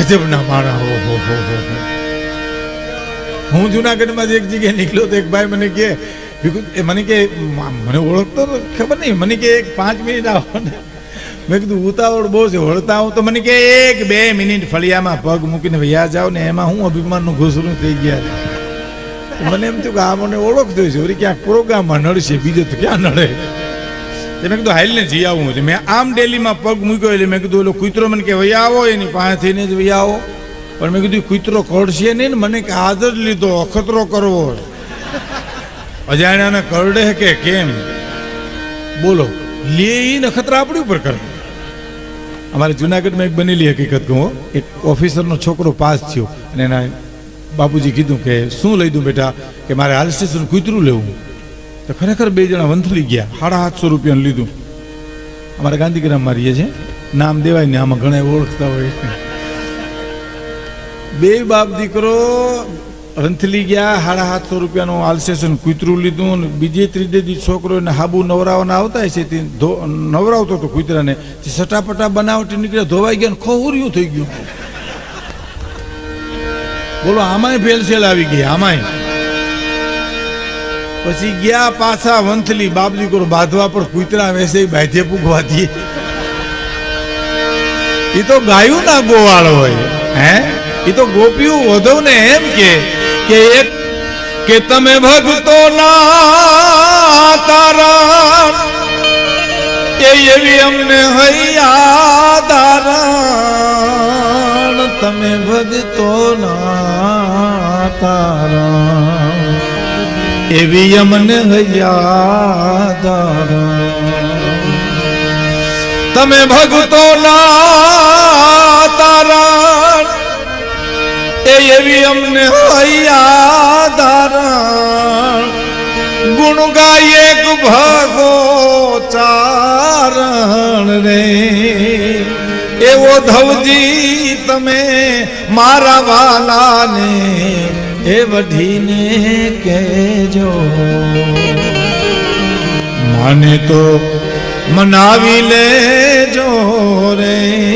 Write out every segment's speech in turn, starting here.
ગજબના માણા હો હો હો હો હો. જુનાગઢમાં એક જગ્યાએ નીકળ્યો તો એક ભાઈ મને કે ભીખુ, એ મને કે મને ઓળખતો ખબર નહીં મને કે એક પાંચ મિનિટ આવો ને મેં કીધું ઉતાવળ બહુ છે વળતા હું તો મને કે એક બે મિનિટ ફળિયામાં પગ મૂકીને વયા જાવ ને એમાં હું અભિમાનનું ઘૂસરું થઈ ગયા છે. મને એમ થયું કે આ મને ઓળખતો છે ક્યાંક પ્રોગ્રામમાં નડશે બીજો તો ક્યાં નડે તે મેં કીધું ને જઈ આવું હતું મેં આમ ડેલીમાં પગ મૂક્યો એટલે મેં કીધું, ઓલો કૂતરો મને કે વૈયા આવો, એની પાસે થઈને જ વૈયા આવો. પણ મેં કીધું કૂતરો કરશે નહીં ને, મને કે આજ જ લીધો, અખતરો કરવો. અજાણ્યાને કરડે કે કેમ? બોલો, લે એ નખતરા આપણી ઉપર કરે. અમારે જુનાગઢમાં એક બનેલી હકીકત કહું એક ઓફિસરનો છોકરો પાસ થયો અને એના બાપુજી કીધું કે, શું લઈ દઉં બેટા? કે મારે હાલ સ્ટેશન કૂતરું લેવું. તો ખરેખર બે જણા વંથલી ગયા સાડા સાતસો રૂપિયાનું લીધું. અમારે ગાંધીગ્રામમાં રહીએ છે નામ દેવાય ને આમાં ઘણા ઓળખતા હોય. બે બાપ દીકરો રંથલી ગયા સાડા સાતસો રૂપિયાનું આલસેશન કૂતરું લીધું અને બીજે ત્રીજે દી છોકરો એને હાબુ નવરાવાના આવતા હશે, તે નવરાવતો હતો કૂતરાને. તે સટાપટા બનાવટી નીકળ્યા, ધોવાઈ ગયા ખોહર્યું થઈ ગયું. બોલો, આમાંય ફેલસેલ આવી ગઈ આમાંય. પછી ગયા પાછા વંથલી બાબલી કોર બાંધવા પર કૂતરા વેસે બાંધે પૂગવા દે. એ તો ગાયું ના ગોવાળો હોય, હે? એ તો ગોપીઓ વધવ ને એમ કે કે એક, કે તમે ભક્તો ના તારા કે એવી અમને હૈયા દારણ, તમે ભક્તો ના તારા એવી અમને યાદ તમે ભગતો ના તારા. એ એવી અમને હૈયા ગુણ ગાય એક ભગો ચારણ રે. એવો ધવજી તમે મારા વાલાને એ વઢીને કહેજો. મને તો મનાવી લેજો રે.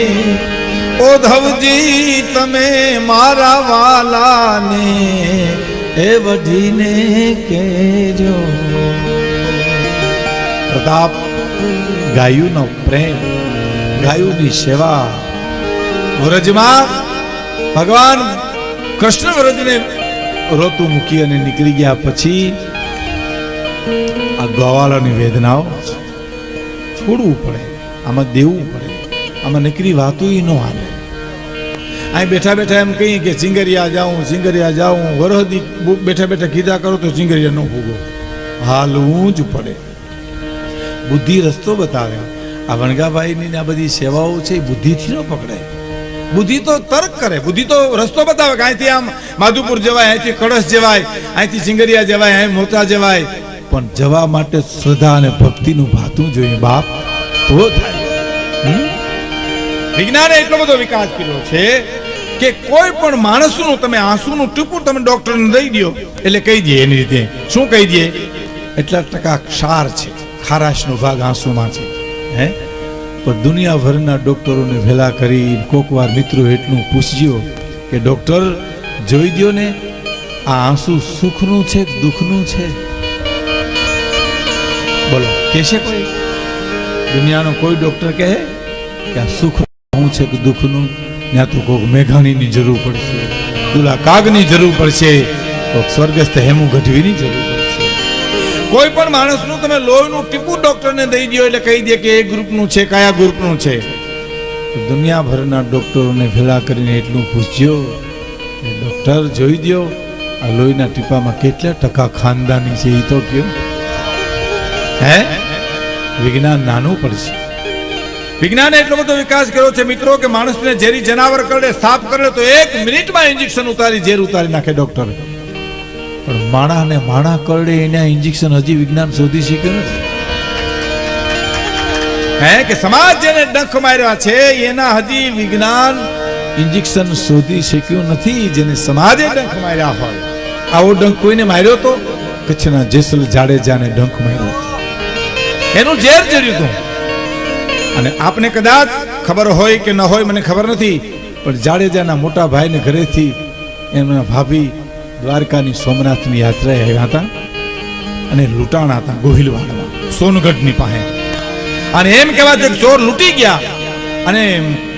ઓ તમે મારા વાલાને એ વઢીને કહેજો. પ્રતાપ, ગાયુનો પ્રેમ, ગાયુની સેવા. વ્રજમાં ભગવાન કૃષ્ણ વ્રજને રોતું મૂકી અને નીકળી ગયા પછી આ ગવાળાની વેદનાઓ છોડવું પડે, આમાં દેવું પડે, આમાં નીકળી વાતું ન હાલે. અહીં બેઠા બેઠા એમ કહીએ કે સિંગરિયા જાઉં સિંગરિયા જાઉં, વરહદી બેઠા બેઠા કીધા કરો તો સિંગરિયા ન ભૂગો હાલવું જ પડે. બુદ્ધિ રસ્તો બતાવ્યો આ વણગાભાઈની આ બધી સેવાઓ છે એ બુદ્ધિથી ન પકડાય. બુદ્ધિ તો તર્ક કરે. બુદ્ધિ તો રસ્તો બતાવે કે અહીંથી આમ માધુપુર જવાય, અહીંથી કળશ જવાય, અહીંથી સિંગરિયા જવાય, અહીં મોતા જવાય. પણ જવા માટે શ્રદ્ધા અને ભક્તિનું ભાતું જોઈએ બાપ. તો થાય. વિજ્ઞાને એટલો બધો વિકાસ કર્યો છે કે કોઈ પણ માણસનું, તમે આંસુનું ટીપું તમે ડોક્ટરને દઈ દો એટલે કહી દે એની રીતે. શું કહી દે એટલા ટકા ક્ષાર છે. ખારાશનો ભાગ આંસુમાં છે. હે? પણ દુનિયાભરના ડૉક્ટરોને ભેલા કરી કોકવાર મિત્રો એટલું પૂછજો કે, ડોક્ટર, જોઈ દ્યો ને, આ આંસુ સુખનું છે દુઃખનું છે? બોલો, કહેશે કોઈ? દુનિયાનો કોઈ ડોક્ટર કહે કે, આ સુખ શું છે કે દુઃખનું? ત્યાં તો કોઈક મેઘાણીની જરૂર પડશે દુલા કાગની જરૂર પડશે કોઈક સ્વર્ગસ્થ હેમુ ગઢવીની જરૂર પડશે. કોઈ પણ માણસનું તમે લોહીનું ટીપું ડોક્ટરને દઈ દો એટલે કહી દે કે એ ગ્રુપનું છે, કયા ગ્રુપનું છે. દુનિયાભરના ડોક્ટરોને ભેલા કરીને એટલું પૂછ્યો ડોક્ટર જોઈ દ્યો, આ લોહીના ટીપામાં કેટલા ટકા ખાનદાની છે એ તો કયો. હે? વિજ્ઞાન નાનું પડશે. વિજ્ઞાને એટલો બધો વિકાસ કર્યો છે મિત્રો કે માણસને ઝેરી જનાવર કરડે, સાપ કરડે, તો એક મિનિટમાં ઇન્જેક્શન ઉતારી, ઝેર ઉતારી નાખે ડોક્ટર. પણ માણા ને માણા કરડે એના ઇન્જેક્શન હજી વિજ્ઞાન શોધી શક્યું નથી. હે કે સમાજ જેને ડંખ માર્યા છે, એના હજી વિજ્ઞાન ઇન્જેક્શન શોધી શક્યું નથી, જેને સમાજે ડંખ માર્યા હોય. આવો ડંખ કોઈને માર્યો તો? કચ્છના જેસલ જાડેજાને ડંખ માર્યો એનું ઝેર ચડ્યું હતું. અને આપને કદાચ ખબર હોય કે ન હોય, મને ખબર નથી, પણ જાડેજાના મોટા ભાઈને ઘરેથી એમના ભાભી દ્વારકાની સોમનાથની યાત્રાએ આવ્યા હતા અને લૂંટાણા હતા, ગોહિલવાડમાં, સોનગઢની પાસે. અને એમ કહેવા કે ચોર લૂંટી ગયા અને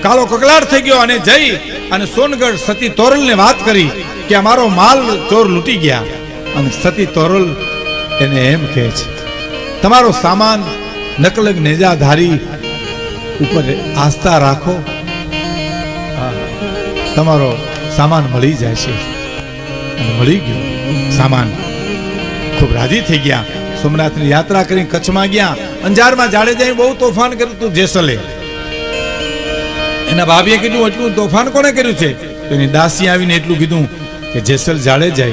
કાળો કકલાટ થઈ ગયો અને જઈ અને સોનગઢ સતી તોરલને વાત કરી કે અમારો માલ ચોર લૂંટી ગયા. અને સતી તોરલ એને એમ કહે છે, તમારો સામાન નકલગ નેજાધારી ઉપર આસ્થા રાખો. તમારો સામાન મળી જાય છે. મળી ગયો. સામાન. ખૂબ રાજી થઈ ગયા. સોમનાથની યાત્રા કરી કચ્છમાં ગયા. અંજારમાં જાડેજાએ બહુ તોફાન કર્યું હતું જેસલે. એના ભાભીએ કીધું, એટલું તોફાન કોણે કર્યું છે? એની દાસી આવીને એટલું કીધું કે, જેસલ જાડેજાએ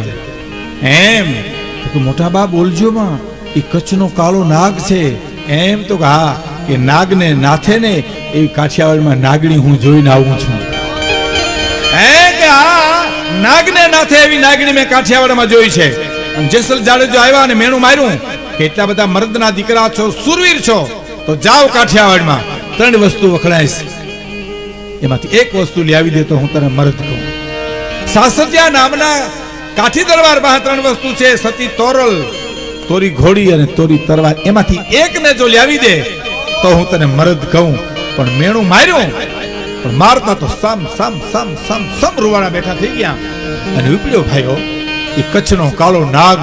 એમ. તો કે, મોટા બા, બોલજો માં. એ કચ્છનો કાળો નાગ છે. એમ તો કે, હા, કે નાગને નાથે ને એવી કાઠિયાવાડમાં નાગણી હું જોઈને આવું છું. નાગને નાથે એવી નાગણી મેં કાઠિયાવાડમાં જોઈ છે. જેસલ જાડેજો આવ્યા અને મેણું માર્યું કે બધા મર્દના દીકરા છો, સુરવીર છો, તો જાઓ કાઠિયાવાડમાં. ત્રણ વસ્તુ વખણાય એમાંથી એક વસ્તુ લાવી દે તો હું તને મરદ કહું. સાસતિયા નામના કાઠી દરબાર બહાર ત્રણ વસ્તુ છે, સતી તોરલ, તોરી ઘોડી અને તોરી તરવાર. એમાંથી એકને જો લાવી દે, તો હું તને મરદ કહું. પણ મેણું માર્યું પણ મારતા તો સામ, સમ, સામ સામ સામ રૂવાડા બેઠા થઈ ગયા. અને વિપલ્યો ભાઈઓ, એ કચ્છનો કાળો નાગ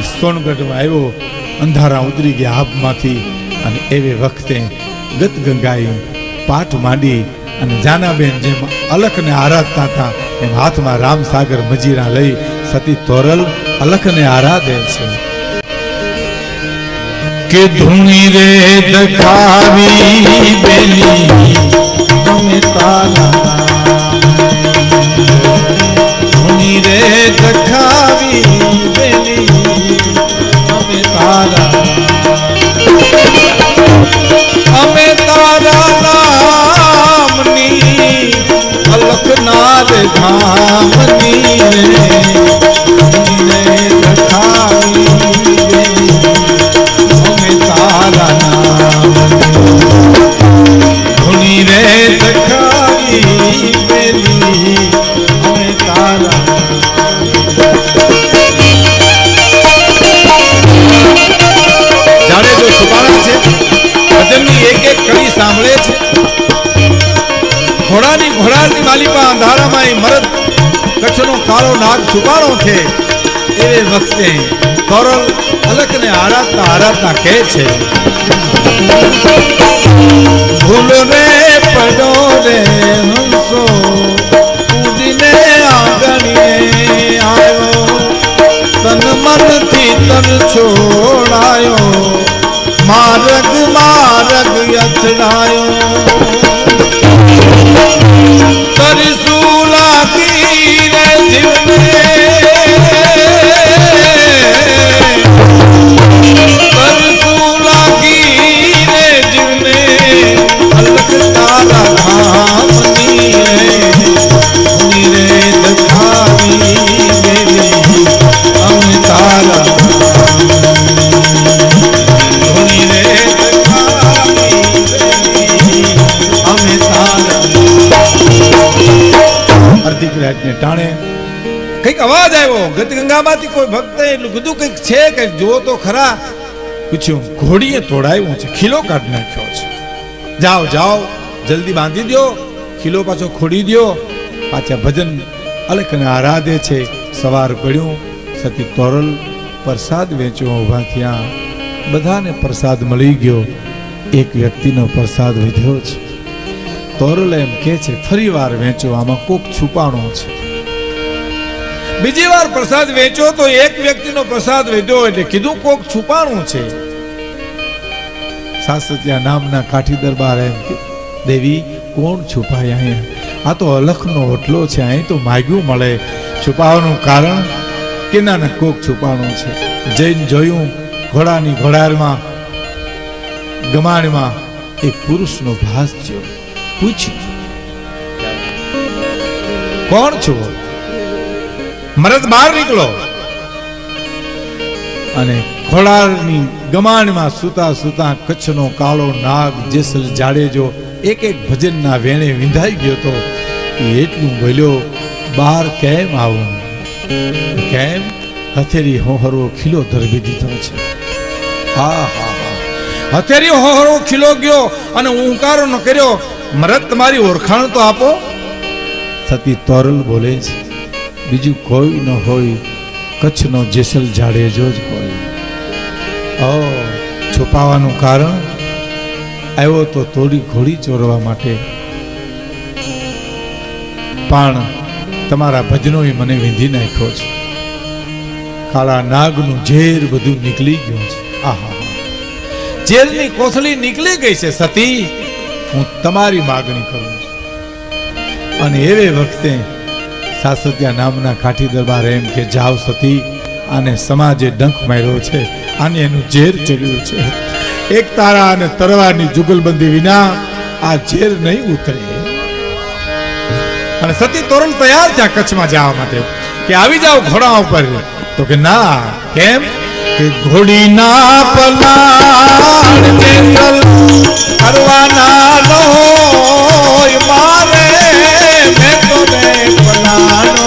એ સોનગઢમાં આવ્યો, અંધારા ઉતરી ગયા આબમાંથી અને એવે વખતે ગત ગંગાએ પાઠ માંડી અને જાનાબેન જેમ અલખને આરાધતા હતા, એમ હાથમાં રામસાગર મજીરા લઈ સતી તોરલ અલખને આરાધે છે. કે ધૂણી રે દખાવી બેલી તમે તારા ધૂણી રે દખાવી બેલી તમે તારા અમે તારા નામની અલખનાદ ધામની ઘોડાની ઘોડાની માલિકા અંધારામાં મરદ કચ્છનો કાળો નાગ છુપાણો છે. એ વખતે તોરલ અલકને આરાધતા આરાધતા કહે છે. ભૂલ રે રે હંસો ઉડીને આંગણીએ આવ્યો તન મનથી તન છોડાયો, માર્ગ માર્ગ અથડાયો તરસું લાગી રે જીવને અર્ધિક ટાણે. કંઈક અવાજ આવ્યો ગત ગંગામાંથી કોઈ ભક્ત એટલું કીધું કંઈક છે કંઈક, જુઓ તો ખરા. પૂછ્યું, ઘોડીએ તોડાવ્યું છે, ખીલો કાઢી નાખ્યો છે. જાઓ જાઓ, જલ્દી બાંધી દ્યો, ખીલો પાછો ખોડી દ્યો. પાછા ભજન અલકને આરાધે છે. સવાર પડ્યું સતી તોરલ, પ્રસાદ વેચ્યો ઊભા થયા. બધાને પ્રસાદ મળી ગયો. એક વ્યક્તિનો પ્રસાદ વધ્યો છે. તોરલ એમ કે છે, ફરી વાર વેચો, આમાં કોક છુપાણો છે. બીજી વાર પ્રસાદ વેચો તો એક વ્યક્તિનો પ્રસાદ વેચ્યો એટલે કીધું કોક છુપાણું છે. સાસત્યા નામના કાઠી દરબાર એમ દેવી, કોણ છુપાય અહીં? આ તો અલખનો ઓટલો છે, અહીં તો માગ્યું મળે. છુપાવાનું કારણ કે ના કોક છુપાણું છે. જૈન જોયું, ઘોડાની ઘોડારમાં, ગમાણમાં એક પુરુષનો ભાસ થયો. પૂછ્યું. કોણ છો? મરદ બહાર નીકળો. અને ખોડારની ગમાણમાં સુતા સુતા કચ્છનો કાળો નાગ જેસલ જાડેજો એક એક ભજનના વેણે વિંધાઈ ગયો તો એટલું બોલ્યો, બહાર કેમ આવું? કેમ? હથેરી હોહરો ખીલો ધરવી દીધો છે. હા હા હા. હથેરી હોહરો ખીલો ગયો અને ઉંકારો ન કર્યો. મરદ તમારી ઓળખાણ તો આપો. સતી તોરલ બોલે છે, બીજું કોઈ ન હોય, કચ્છનો જેસલ જાડેજો જ હોય. ઓ, છુપાવાનું કારણ? આવ્યો તો થોડી ઘોડી ચોરવા માટે. પણ તમારા ભજનોએ મને વિંધી નાખ્યો છે. કાળા નાગનું ઝેર બધું નીકળી ગયું છે. આહા ઝેરની કોથળી નીકળી ગઈ છે, સતી. હું તમારી માગણી કરું છું. અને એવે વખતે સાસત્યા નામના કાઠી દરબાર એમ કે જાવ સતી, આને સમાજે ડંખ માર્યો છે, આને એનું ઝેર ચડ્યું છે. એક તારા અને તરવાની જુગલબંધી વિના આ ઝેર નહીં ઉતરે. અને સતી તોરણ તૈયાર થયા કચ્છમાં જવા માટે કે, આવી જાઓ ઘોડા ઉપર. તો કે, ના, કેમ? કે ઘોડીના પલાણ જેસલ કરવાના લોય મારે મેં તો ને પલાણો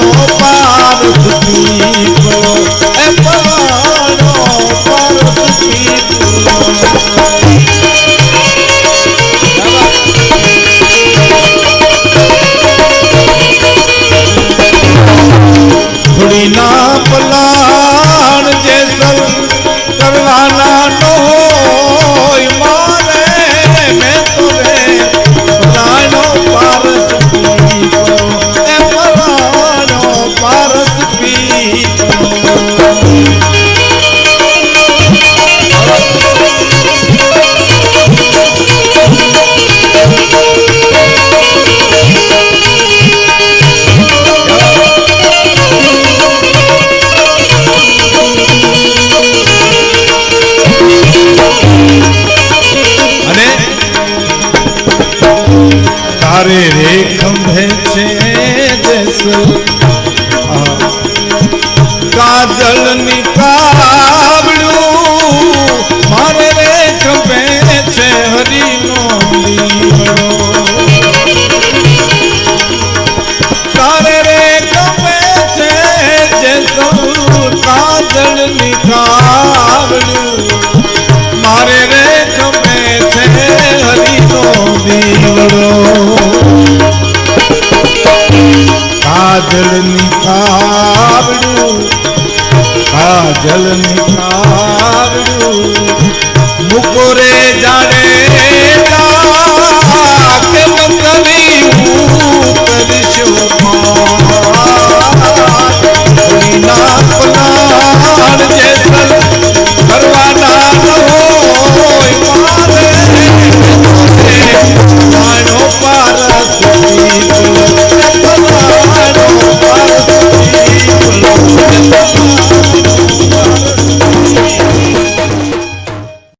જે કાજલની કાવડું મારે રે ગમે છે હરિનો દીવડો. કાજલની કાવડું કાજલ કાવડું